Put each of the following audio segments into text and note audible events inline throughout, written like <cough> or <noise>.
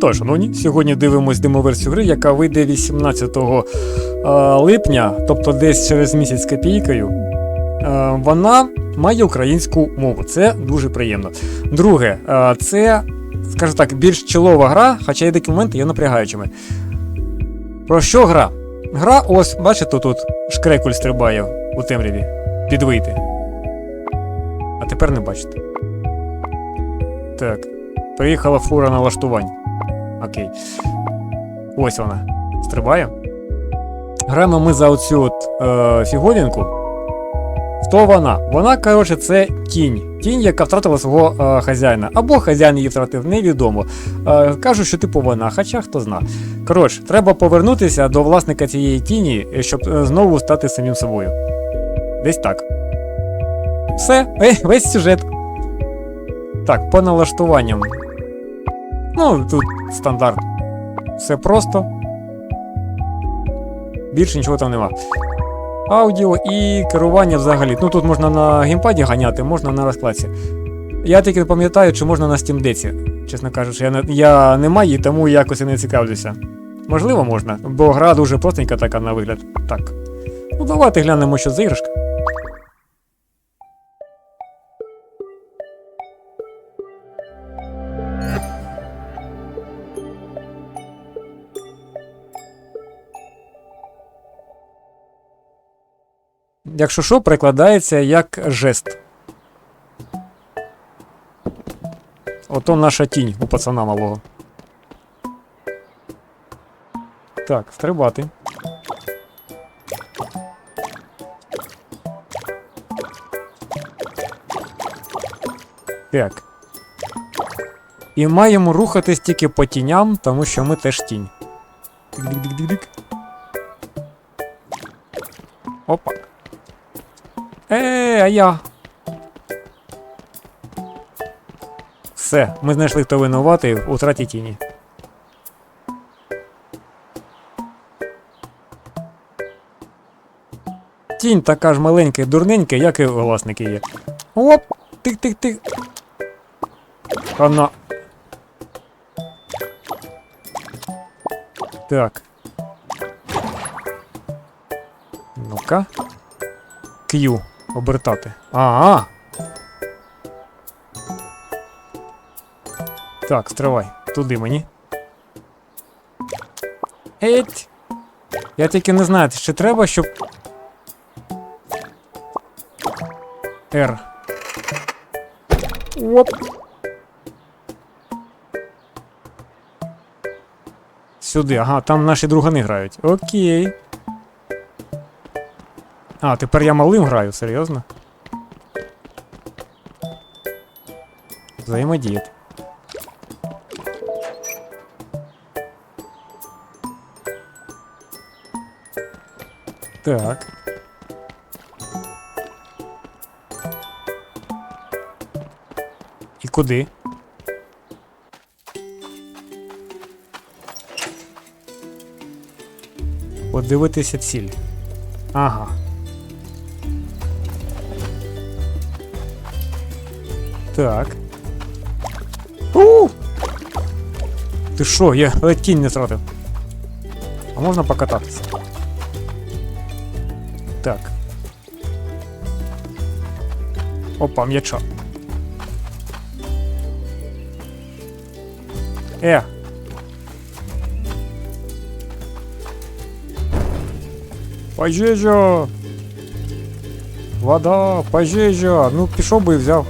Вітаю, шановні. Сьогодні дивимось демоверсію гри, яка вийде 18 е, липня, тобто десь через місяць з копійкою. Е, Вона має українську мову. Це дуже приємно. Друге, е, це, скажімо так, більш чолова гра, хоча є деякі моменти є напрягаючими. Про що гра? Гра, ось, бачите, тут шкрекуль стрибає у темряві. Підвийти. А тепер не бачите. Так. Приїхала фура налаштувань. Окей. Ось вона. Стрибає. Граємо ми за оцю от, е, фіговінку. Хто вона? Вона, коротше, це тінь. Тінь, яка втратила свого е, хазяїна. Або хазяїн її втратив, невідомо. Е, кажуть, що типу вона, хоча хто зна. Коротше, треба повернутися до власника цієї тіні, е, щоб е, знову стати самим собою. Десь так. Все, е, весь сюжет. Так, по налаштуванням. Ну, тут стандарт. Все просто. Більше нічого там нема. Аудіо і керування взагалі. Ну тут можна на геймпаді ганяти, можна на розкладці. Я тільки не пам'ятаю, чи можна на Steam Deck. Чесно кажучи, я не, я не маю, тому якось і не цікавлюся. Можливо, можна, бо гра дуже простенька така на вигляд. Так. Ну давайте глянемо, що за іграшка. Якщо що, перекладається як жест. Ото наша тінь у пацана малого. Так, стрибати. Так. І маємо рухатись тільки по тіням, тому що ми теж тінь. Дик-дик-дик-дик-дик. Е, а я. Все, ми знайшли, хто винуватий в утраті тіні. Тінь така ж маленька і дурненька, як і власники є. Оп! Тик-тик-тик. Хана. Так. Ну-ка. Q. Обертати. Ага. Так, стривай. Туди мені. Еть. Я тільки не знаю, чи треба, щоб. R. Оп. Сюди, ага, там наші другани грають. Окей. А, тепер я малим граю, серйозно? Взаємодіяти. Так. І куди? Подивитися ціль. Ага. Так. У! Ти що, я ледь кінь не втратив. А можна покататися? Так. Опа, м'яча. Е. Пожежа! Вода, пожежа! Ну, пішов би і взяв.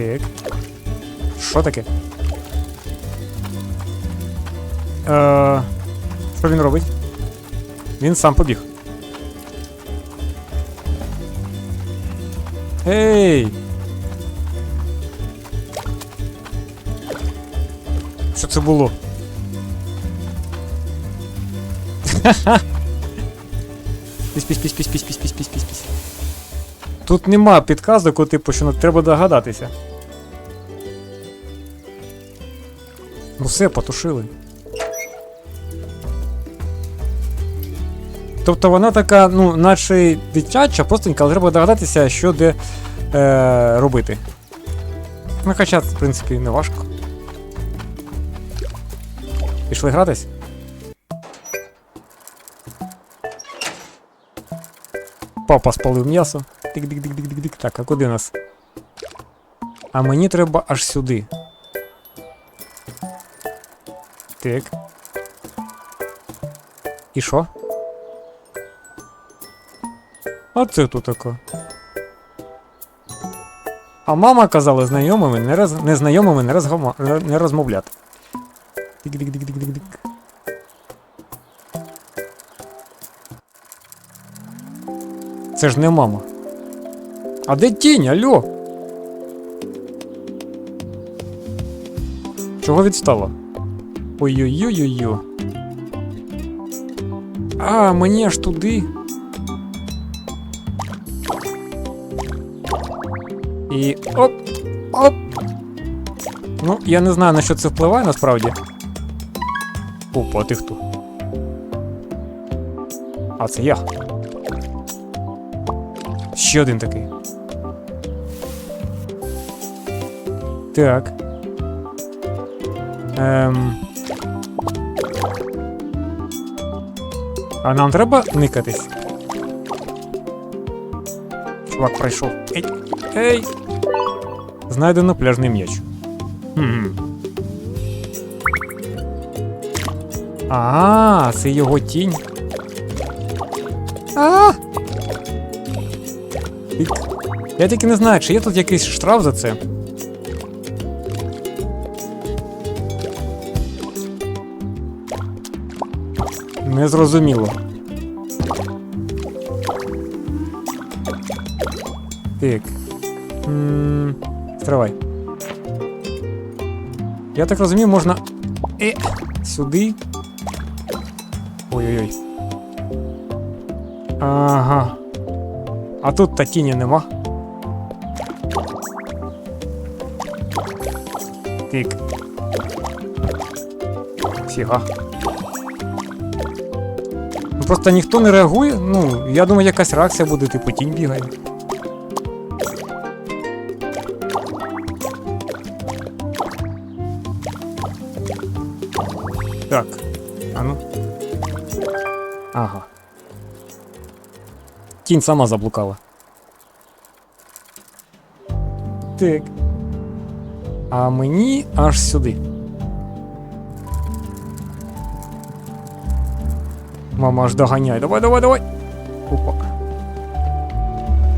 Так. Що таке? Е, що він робить? Він сам побіг. Ей! Що це було? Пісь, <laughs> пісь, пісь, пісь, пісь, пісь, пісь, пісь, пісь. Тут нема підказок, типу, що ну, треба догадатися. Все, потушили. Тобто вона така, ну, наче дитяча, простенька, але треба догадатися, що де е, робити. Ну, хоча, в принципі, не важко. Пішли гратись? Папа спалив м'ясо. Тик-дик-дик-дик-дик. Так, а куди нас? А мені треба аж сюди. Так. І що? А це тут таке. А мама казала знайомими не роз... незнайомими не, розгома... не розмовляти. Тик-дик-дик-дик-дик-дик. Це ж не мама. А де тінь, алло? Чого відстала? Ой-ой-ой-ой-ой. А, мені аж туди. І оп! Оп! Ну, я не знаю, на що це впливає насправді. Опа, а ти хто? А, це я. Ще один такий. Так. Ем. А нам треба никатись? Чувак пройшов. Ей! Ей! Знайдено пляжний м'яч. А, це його тінь. А! Я тільки не знаю, чи є тут якийсь штраф за це. Незрозуміло. Так. М, Стривай. Я так розумію, можна. Е, сюди. Ой-ой-ой. Ага. А тут та тіні нема. Тик. Фіга. Просто ніхто не реагує. Ну, я думаю, якась реакція буде, типу тінь бігає. Так. А ну. Ага. Тінь сама заблукала. Так. А мені аж сюди. Мама аж доганяє. Давай, давай, давай. Опа.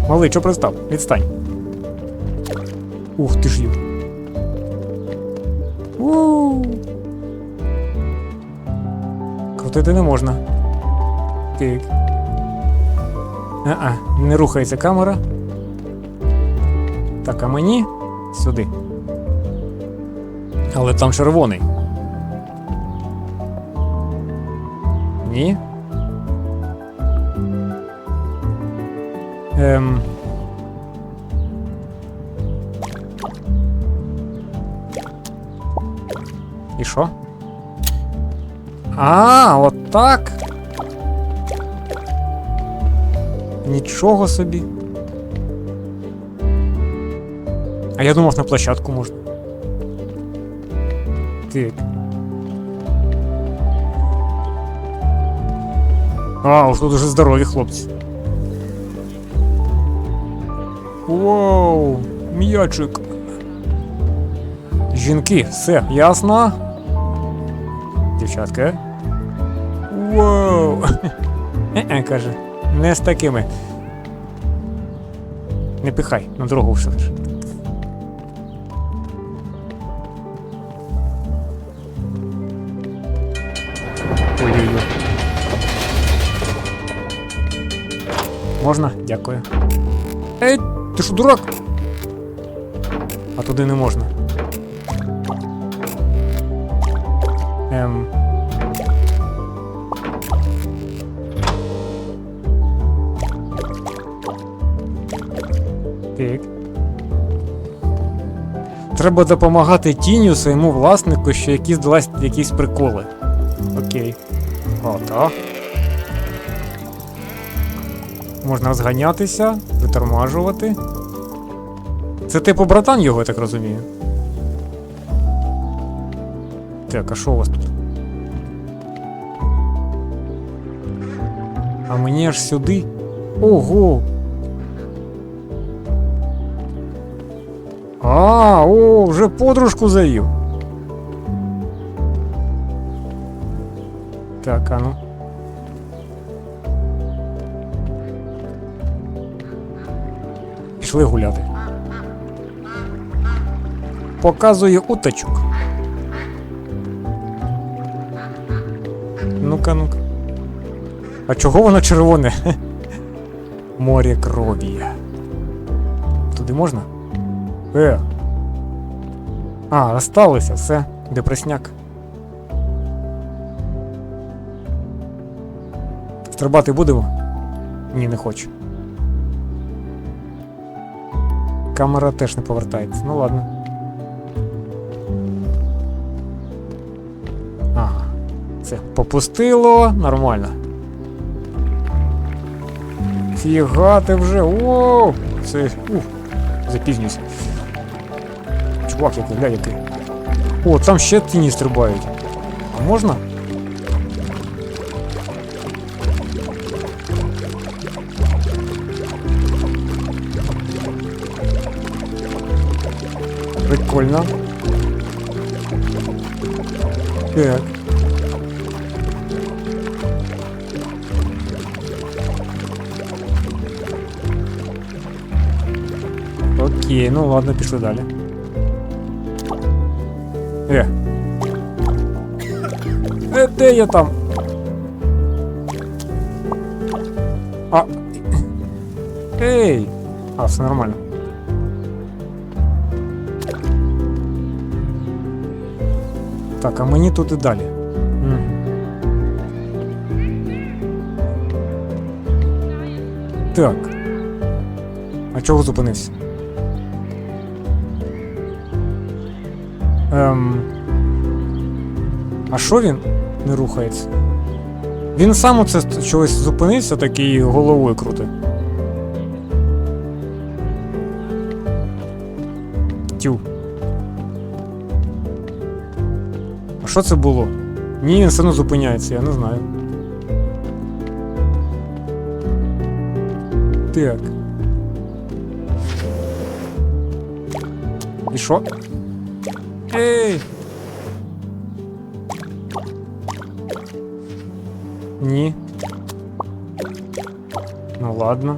Малий, що пристав? Відстань. Ух ти ж ю. Крутити не можна. Так. А-а, не рухається камера. Так, а мені сюди. Але там червоний. Ні. Ем. І що? А, от так. Нічого собі. А я думав на площадку можна. Так. А, уж тут уже здорові хлопці. Воу, м'ячик. Жінки, все, ясно? Дівчатка. Воу. <laughs> Е-е, каже. Не з такими. Не пихай, на дорогу все. Можна? Дякую. Ей, ти що дурак? А туди не можна. Ем. Так. Треба допомагати тінню своєму власнику, що якісь здалась якісь приколи. Окей. Ото. Можна зганятися, притормажувати. Це типу братан його, я так розумію. Так, а що у вас тут? А мені аж сюди. Ого! А, о, вже подружку заїв. Так, а ну. Пішли гуляти. Показує уточок. Ну-ка, ну-ка. А чого воно червоне? <laughs> Море крові. Туди можна? Е. А, розсталися, все, депресняк. Стрибати будемо? Ні, не хочу. Камера теж не повертається. Ну ладно. Ага. Це попустило, нормально. Фігати вже. Воу! Це. Ух, запізнююся. Чувак, який, гля, який. О, там ще тіні стрибають. А можна? Прикольно. Так. Окей, ну ладно, пішли далі. Е, де я там? А. Ей! А, все нормально. Так, а мені тут і далі. Так. А чого зупинився? Ем... А що він не рухається? Він сам оце чогось зупинився такий головою крути. Тю. Що це було? Ні, він все одно зупиняється, я не знаю. Так. І що? Ей! Ні. Ну ладно.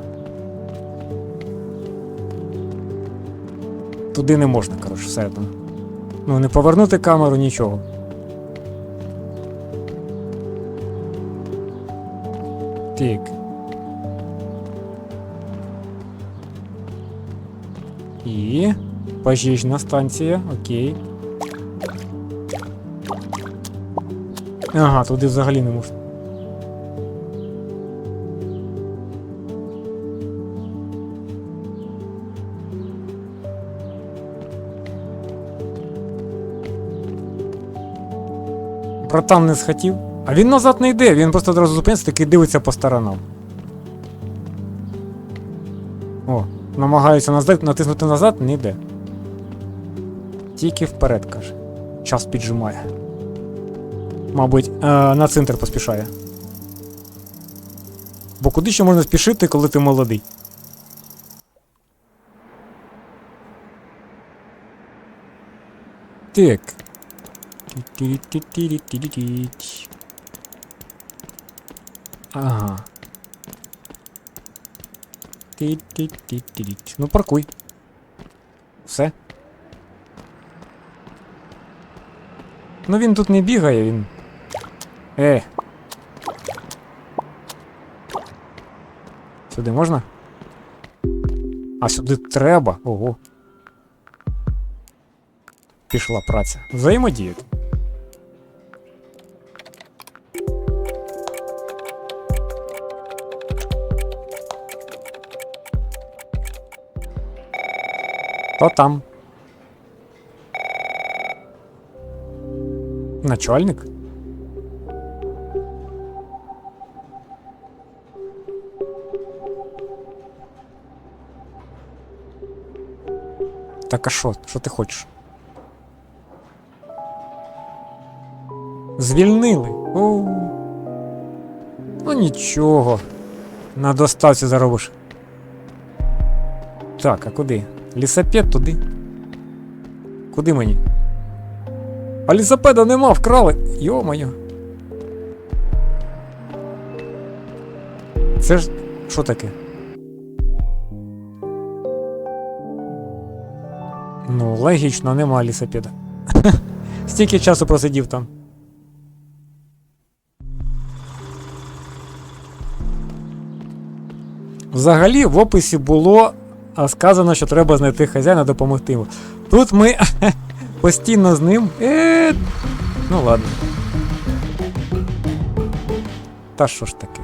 Туди не можна, коротше, все там. Ну, не повернути камеру, нічого. Так. І. Пожежна станція, окей. Ага, туди взагалі не можна. Братан не схотів. А він назад не йде, він просто одразу зупиниться, такий дивиться по сторонам. О, намагається натиснути назад, не йде. Тільки вперед, каже. Час піджимає. Мабуть, е, на центр поспішає. Бо куди ще можна спішити, коли ти молодий? Так. Ага. Ну, паркуй. Все. Ну він тут не бігає, він. Е. Сюди можна? А сюди треба. Ого. Пішла праця. Взаємодіяти. Хто там? Начальник? Так а що? Що ти хочеш? Звільнили. О. Ну нічого. На доставці заробиш. Так, а куди? Лісопед туди. Куди мені? А лісопеда нема, вкрали. Йо-моє. Це ж. Що таке? Ну, логічно, нема лісопеда. <laughs> Стільки часу просидів там. Взагалі в описі було а, сказано, що треба знайти хазяїна, допомогти йому. Тут ми <laughs> постійно з ним. Е, ну ладно. Та що ж таке?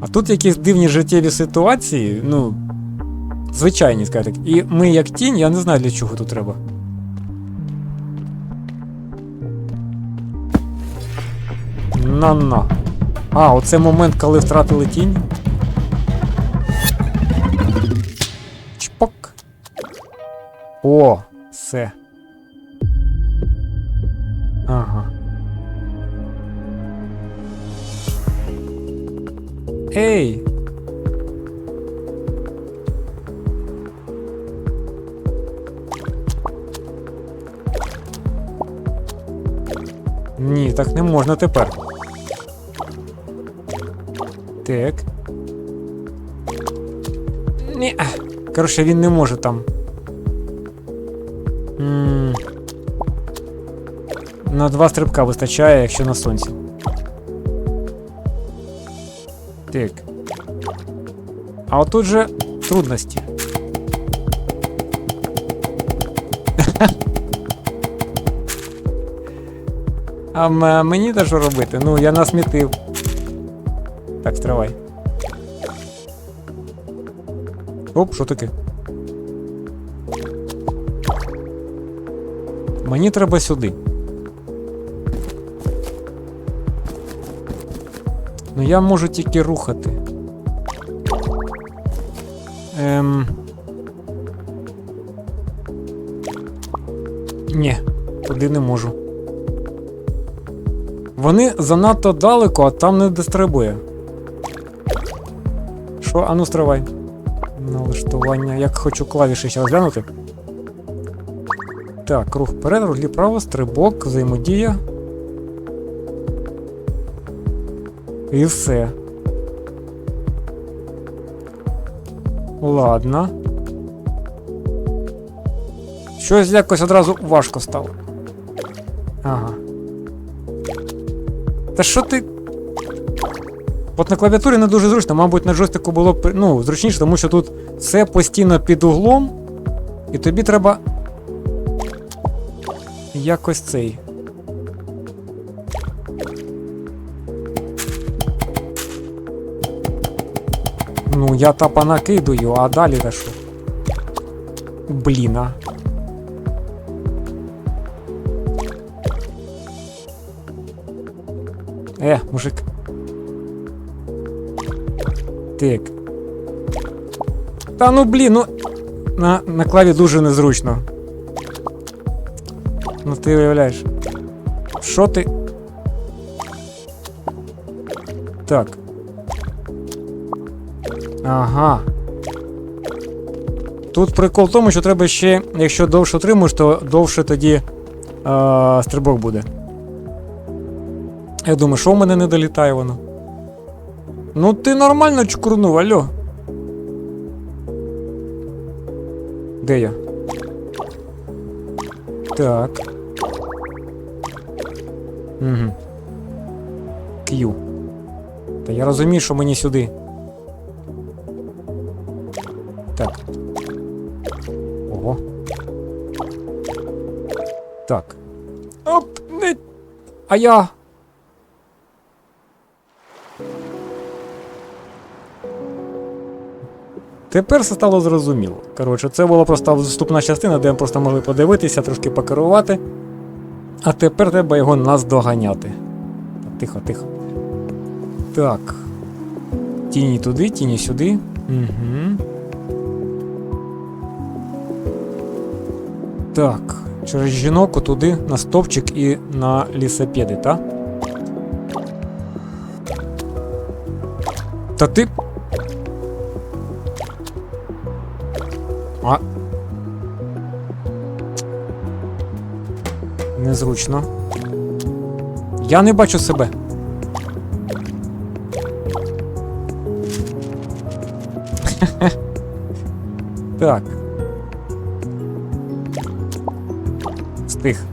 А тут якісь дивні життєві ситуації, ну. Звичайні, скажімо так. І ми, як тінь, я не знаю для чого тут треба. На-на. А, оце момент, коли втратили тінь. Чпок. О, все. Ага. Ей! Ні, так не можна тепер. Так. Ні. а, Коротше, він не може там. м На два стрибка вистачає, якщо на сонці. Так. А отут же трудності. <laughs> А м- мені та що робити? Ну, я насмітив. Так, стривай. Оп, що таке? Мені треба сюди. Ну я можу тільки рухати. Ем... Ні, туди не можу. Вони занадто далеко, а там не дострибує. Що? Ану стривай. Налаштування. Як хочу клавіші ще розглянути. Так, рух вперед, рух право, стрибок, взаємодія. І все. Ладно. Щось якось одразу важко стало. Ага. Та що ти. От на клавіатурі не дуже зручно, мабуть, на джойстику було б ну, зручніше, тому що тут все постійно під углом, і тобі треба. Якось цей. Ну, я тапа накидую, а далі та що? Блін. Е, мужик. Так. Та ну блін, ну. На, на клаві дуже незручно. Ну ти уявляєш. Що ти? Так. Ага. Тут прикол в тому, що треба ще, якщо довше отримуєш, то довше тоді е, стрибок буде. Я думаю, що в мене не долітає воно? Ну ти нормально чкурнув, алло. Де я? Так. Угу. Q. Та я розумію, що мені сюди. Так. Ого. Так. Оп, не. А я. Тепер все стало зрозуміло. Коротше, це була просто вступна частина, де ми просто могли подивитися, трошки покерувати. А тепер треба його наздоганяти. Тихо, тихо. Так. Тіні туди, тіні сюди. Угу. Так, через жінок туди на стовпчик і на лісопеди, так? Та ти. Незручно. Я не бачу себе. <laughs> так. Стих.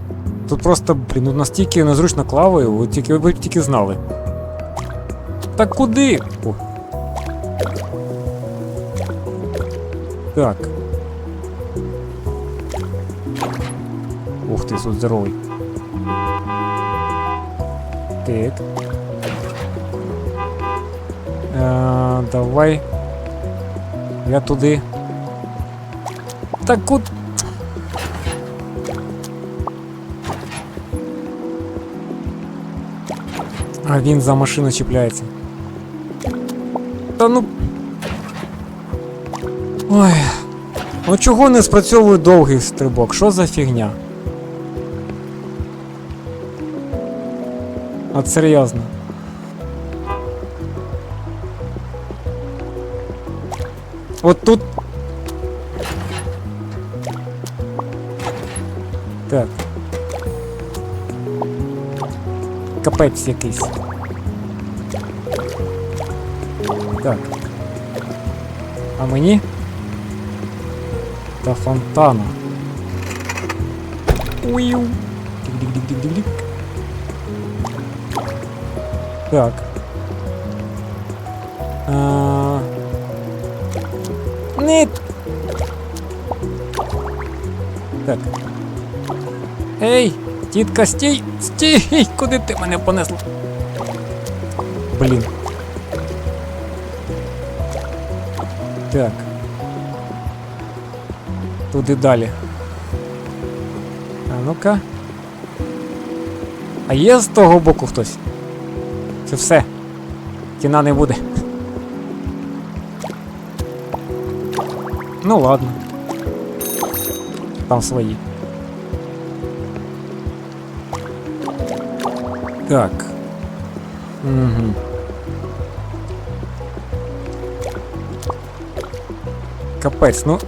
Тут просто, блін, ну настільки незручно клавою, ви тільки ви тільки знали. Та куди? О. Так. Ух ти, тут здоровий. Так. Е, давай. Я туди. Так куди? А він за машину чіпляється. Та ну. Ой. Ну чого не спрацьовує довгий стрибок? Що за фігня? От серйозно. От тут. Так. Капець якийсь. Так. А мені? Та фонтана. Уiu. Дик-дик-дик-дик-дик. Так. А... Не. Так. Ей, тітка, стій! Стій! Куди ти мене понесла? Блін. Так. Туди далі. А ну-ка. А є з того боку хтось? Це все. Кіна не буде. Ну ладно. Там свої. Так. Угу. Капець, ну.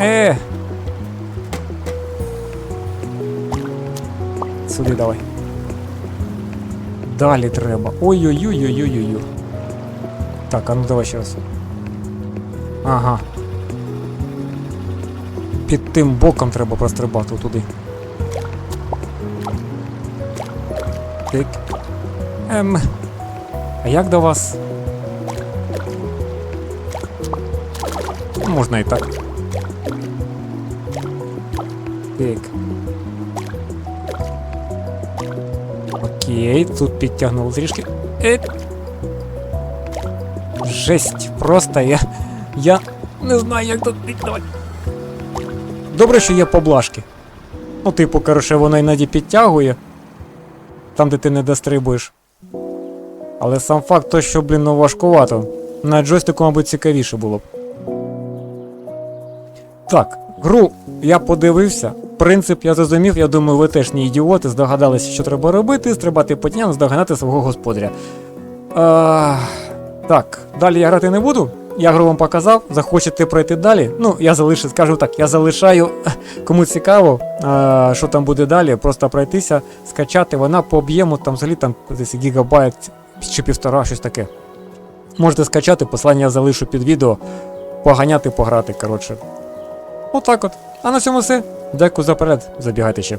Е. Сюди давай. Далі треба. Ой-ой-ой-ой-ой-ой. Так, а ну давай ще раз. Ага. Під тим боком треба прострибати туди. Так. Ем. А як до вас? Можна і так. Так. Окей, тут підтягнули трішки. Е. Жесть, просто я. Я не знаю, як тут піддавати. Добре, що є поблажки. Ну, типу, коротше, воно іноді підтягує. Там, де ти не дострибуєш. Але сам факт то, що, блін, ну важкувато. На джойстику, мабуть, цікавіше було б. Так, гру я подивився. Принцип я зрозумів, я думаю, ви теж не ідіоти, здогадалися, що треба робити, стрибати по тіням, здоганяти свого господаря. А, так, далі я грати не буду. Я гру вам показав, захочете пройти далі. Ну, я залишу, скажу так, я залишаю, <laughs> кому цікаво, а, що там буде далі, просто пройтися, скачати. Вона по об'єму там взагалі там десь гігабайт чи півтора, щось таке. Можете скачати, послання я залишу під відео, поганяти, пограти, коротше. Отак от. А на цьому все. Дякую за перед, Забігайте ще.